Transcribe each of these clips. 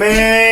아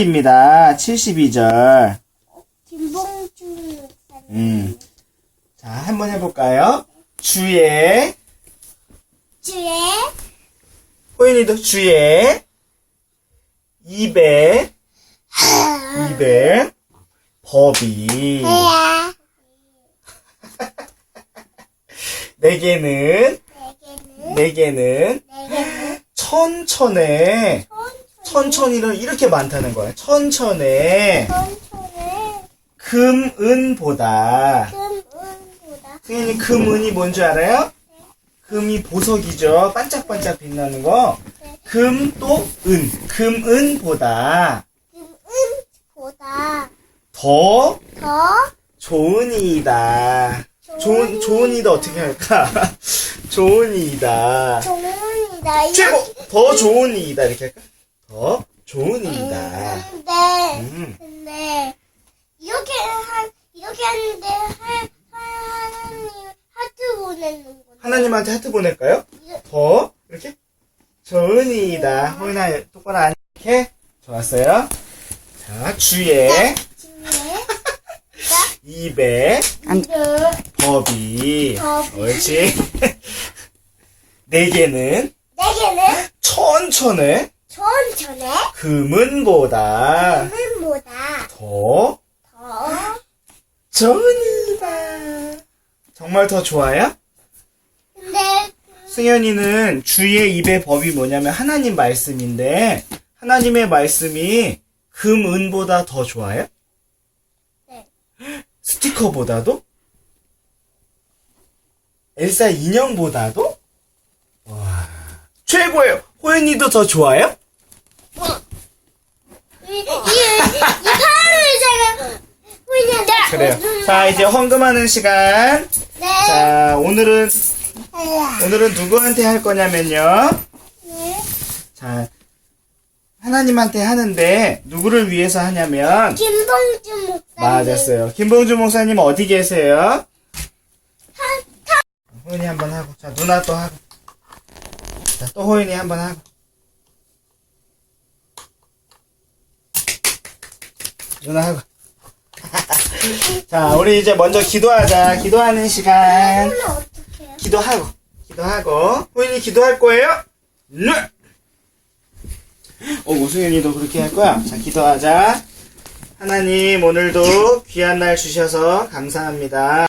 72절입니다. 72절. 김봉준 음. 자, 한번 해볼까요? 주의. 주의. 호연이도 주의. 입에. 입에. 법이. 해야. 네 개는. 네 개는. 네 개는. 천천에. 천천히는 이렇게 많다는 거야. 천천에, 천천에 금은보다. 금은보다 승현이 금은이 뭔지 알아요? 금이 보석이죠. 반짝반짝 빛나는 거. 금 또 은. 금은보다 금은보다 더 더 좋은 이다. 좋은, 좋은 이다 어떻게 할까? 좋은 이다. 좋은 이다. 최고! 더 좋은 이다. 이렇게 할까? 더 좋은 이다. 근데 음. 근데 이렇게 한 이렇게 하는데 하, 하, 하나님 하트 보내는 건데. 하나님한테 하트 보낼까요? 더 이렇게 좋은 이다. 호인아 똑바로 안 이렇게 좋았어요. 자 주의 주의 입에 이름 법이 법이. 옳지. 내게는 내게는 천천에 천천에 금은보다 금은보다 더더 이다. 정말 더 좋아요? 근데 승현이는 주의 입의 법이 뭐냐면 하나님 말씀인데 하나님의 말씀이 금, 은보다 더 좋아요? 네. 스티커보다도? 엘사 인형보다도? 와 최고예요. 호연이도 더 좋아요? 이, 이, 이 파란을 제가 그래요. 자 이제 헌금하는 시간. 네. 자 오늘은 네. 오늘은 누구한테 할 거냐면요. 네. 자 하나님한테 하는데 누구를 위해서 하냐면 김봉주 목사님. 맞았어요. 김봉주 목사님 어디 계세요? 호인이 한번 하고. 자, 누나 또 하고. 자, 또 호인이 한번 하고. 누나 하고. 자, 우리 이제 먼저 기도하자. 기도하는 시간. 해요? 기도하고. 기도하고. 호인이 기도할 거예요? 네! 어, 오승현이도 그렇게 할 거야? 자, 기도하자. 하나님, 오늘도 귀한 날 주셔서 감사합니다.